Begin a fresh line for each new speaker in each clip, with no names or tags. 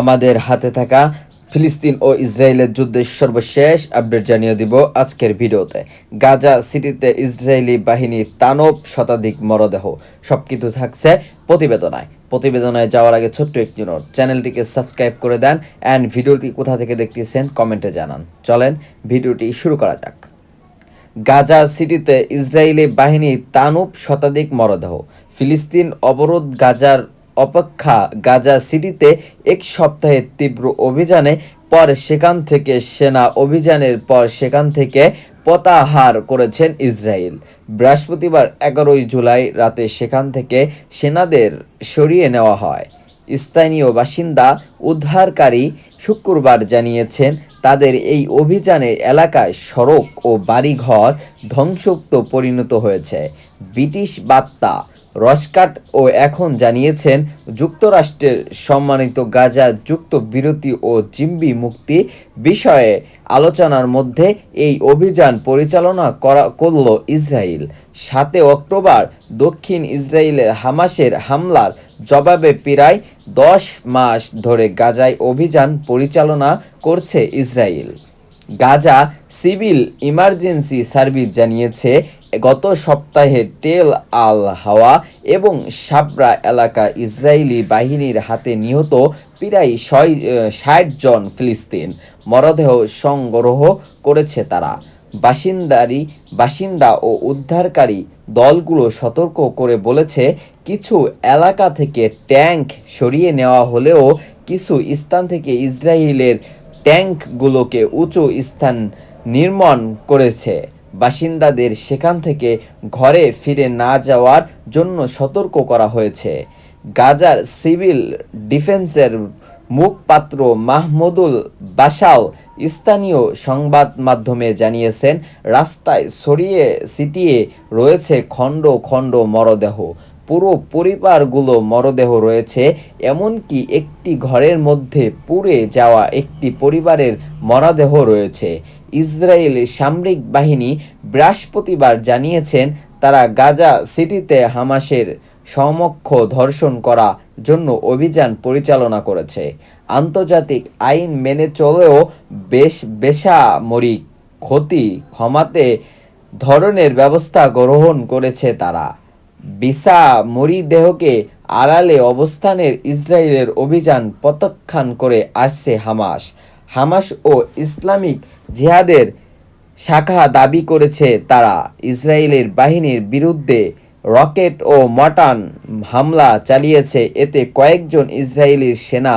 আমাদের হাতে থাকা ফিলিস্তিন ও ইসরায়েলের যুদ্ধের সর্বশেষ আপডেট জানিয়ে দিব আজকের ভিডিওতে। গাজা সিটিতে ইসরায়েলি বাহিনী তানব শতাধিক মরদেহ। সবকিছু থাকছে প্রতিবেদনায়। প্রতিবেদনায় যাওয়ার আগে ছোট্ট একটি নোট চ্যানেলটিকে সাবস্ক্রাইব করে দেন অ্যান্ড ভিডিওটি কোথা থেকে দেখতেছেন কমেন্টে জানান। চলেন ভিডিওটি শুরু করা যাক। গাজা সিটিতে ইসরায়েলি বাহিনী তানুব শতাধিক মরদেহ। ফিলিস্তিন অবরোধ গাজার অপেক্ষা গাজা সিটিতে এক সপ্তাহের তীব্র অভিযানে পর সেখান থেকে সেনা অভিযানের পর সেখান থেকে পতাহার করেছেন ইসরায়েল। বৃহস্পতিবার এগারোই জুলাই রাতে সেখান থেকে সেনাদের সরিয়ে নেওয়া হয়। স্থানীয় বাসিন্দা উদ্ধারকারী শুক্রবার জানিয়েছেন, তাদের এই অভিযানে এলাকায় সড়ক ও বাড়িঘর ধ্বংসুক্ত পরিণত হয়েছে। ব্রিটিশ বার্তা রসকাট ও এখন জানিয়েছেন যুক্তরাষ্ট্রের সম্মানিত গাজা যুক্ত বিরতি ও জিম্বি মুক্তি বিষয়ে আলোচনার মধ্যে এই অভিযান পরিচালনা করা করল ইসরায়েল। সাতে অক্টোবর দক্ষিণ ইসরায়েলের হামাসের হামলার জবাবে প্রায় দশ মাস ধরে গাজায় অভিযান পরিচালনা করছে Israel. Gaza civil emergency service জানিয়েছে, গত সপ্তাহে টেল আল হাওয়া এবং সাবরা এলাকা ইসরায়েলি বাহিনীর হাতে নিহত প্রায় ছয় ষাট জন ফিলিস্তিন মরদেহ সংগ্রহ করেছে তারা। বাসিন্দারি, বাসিন্দা ও উদ্ধারকারী দলগুলো সতর্ক করে বলেছে, কিছু এলাকা থেকে ট্যাঙ্ক সরিয়ে নেওয়া হলেও কিছু স্থান থেকে ইসরায়েলের ট্যাঙ্কগুলোকে উঁচু স্থান নির্মাণ করেছে। বাসিন্দাদের সেখান থেকে ঘরে ফিরে না যাওয়ার জন্য সতর্ক করা হয়েছে। গাজার সিভিল ডিফেন্সের মুখপাত্র মাহমুদুল বাসাও স্থানীয় সংবাদ মাধ্যমে জানিয়েছেন, রাস্তায় ছড়িয়ে ছিটিয়ে রয়েছে খণ্ড খণ্ড মরদেহ। পুরো পরিবারগুলো মরদেহ রয়েছে, এমনকি একটি ঘরের মধ্যে পুড়ে যাওয়া একটি পরিবারের মরদেহ রয়েছে। ইসরায়েলি সামরিক বাহিনী বৃহস্পতিবার জানিয়েছেন, তারা গাজা সিটিতে হামাসের সমক্ষ ধর্ষণ করা জন্য অভিযান পরিচালনা করেছে। আন্তর্জাতিক আইন মেনে চলেও বেশ বেসামরিক ক্ষতি ক্ষমাতে ধরনের ব্যবস্থা গ্রহণ করেছে তারা। বিসা মরিদেহকে আড়ালে অবস্থানের ইসরায়েলের অভিযান প্রত্যাখ্যান করে আসছে হামাস। হামাস ও ইসলামিক জিহাদের শাখা দাবি করেছে তারা। ইসরায়েলের বাহিনীর বিরুদ্ধে রকেট ও মটান হামলা চালিয়েছে। এতে কয়েকজন ইসরায়েলি সেনা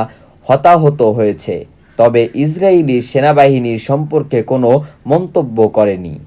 হতাহত হয়েছে। তবে ইসরায়েলি সেনাবাহিনীর সম্পর্কে কোনো মন্তব্য করেনি।